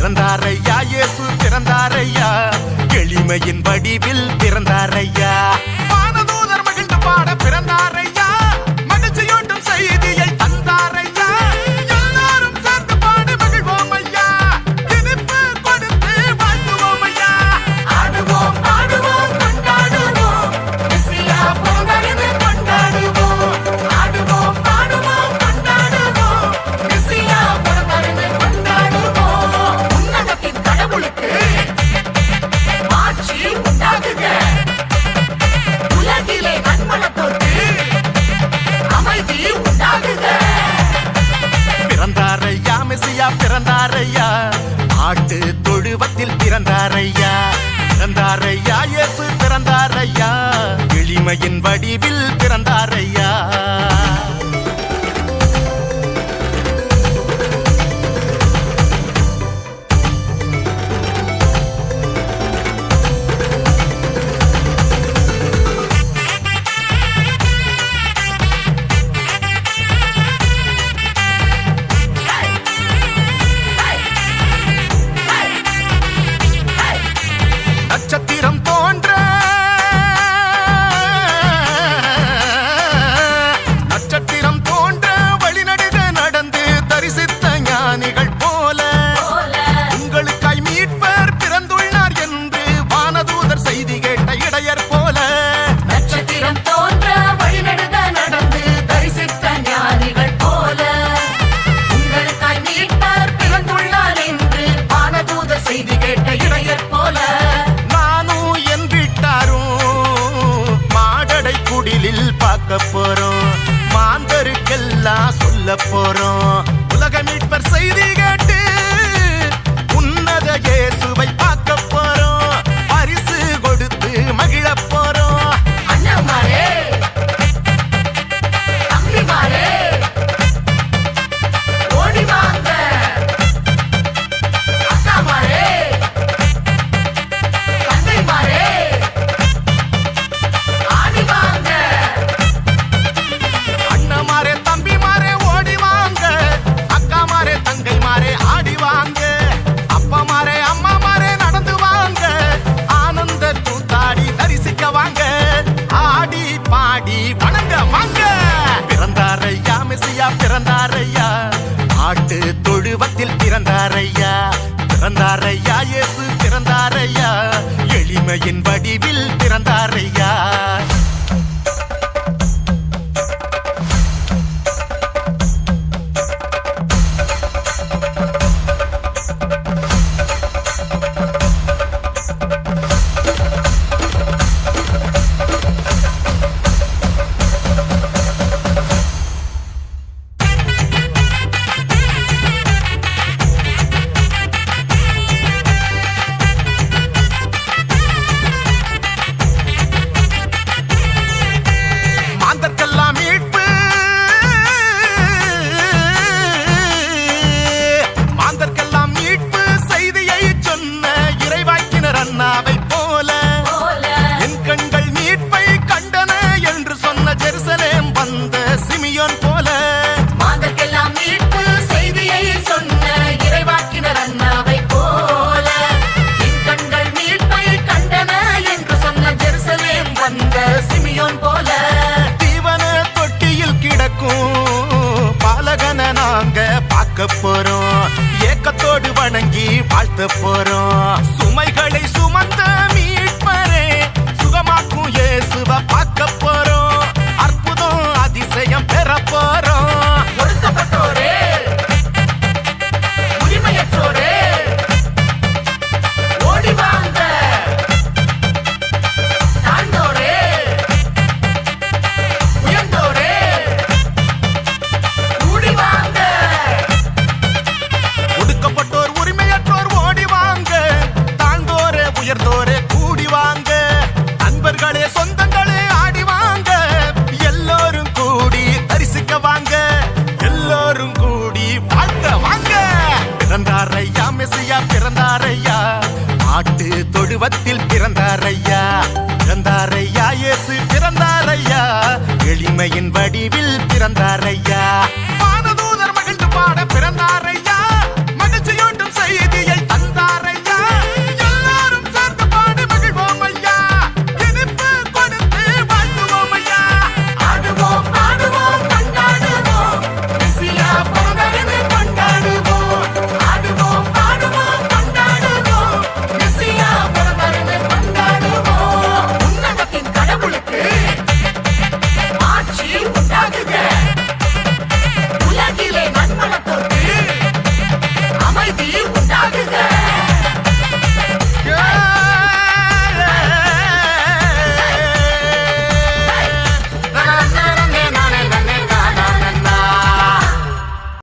பிறந்தாரையா? இயேசு பிறந்தாரையா? எளிமையின் வடிவில் பிறந்தாரையா? உண்மையின் வடிவில் சொல்ல போறோம். நாட்டு தொழுவத்தில் பிறந்தாரையா? பிறந்தாரையா? இயேசு பிறந்தாரையா? எளிமையின் வடிவில் பிறந்தாரையா? சுமந்த போறோம். சுமைகளை சுமந்த சொந்தங்களே சொந்தங்களே ஆடி வாங்க. எல்லோரும் கூடி தரிசிக்க வாங்க. எல்லோரும் கூடி வாழ்க வாங்க. பிறந்தாரையா மெசியா பிறந்தாரையா? மாட்டு தொழுவத்தில் பிறந்தாரையா? பிறந்தாரையா இயேசு பிறந்தாரையா? எளிமையின் வடிவில் பிறந்தாரையா? வானதூதர் மகிழ்ந்து பாட பிறந்தாரை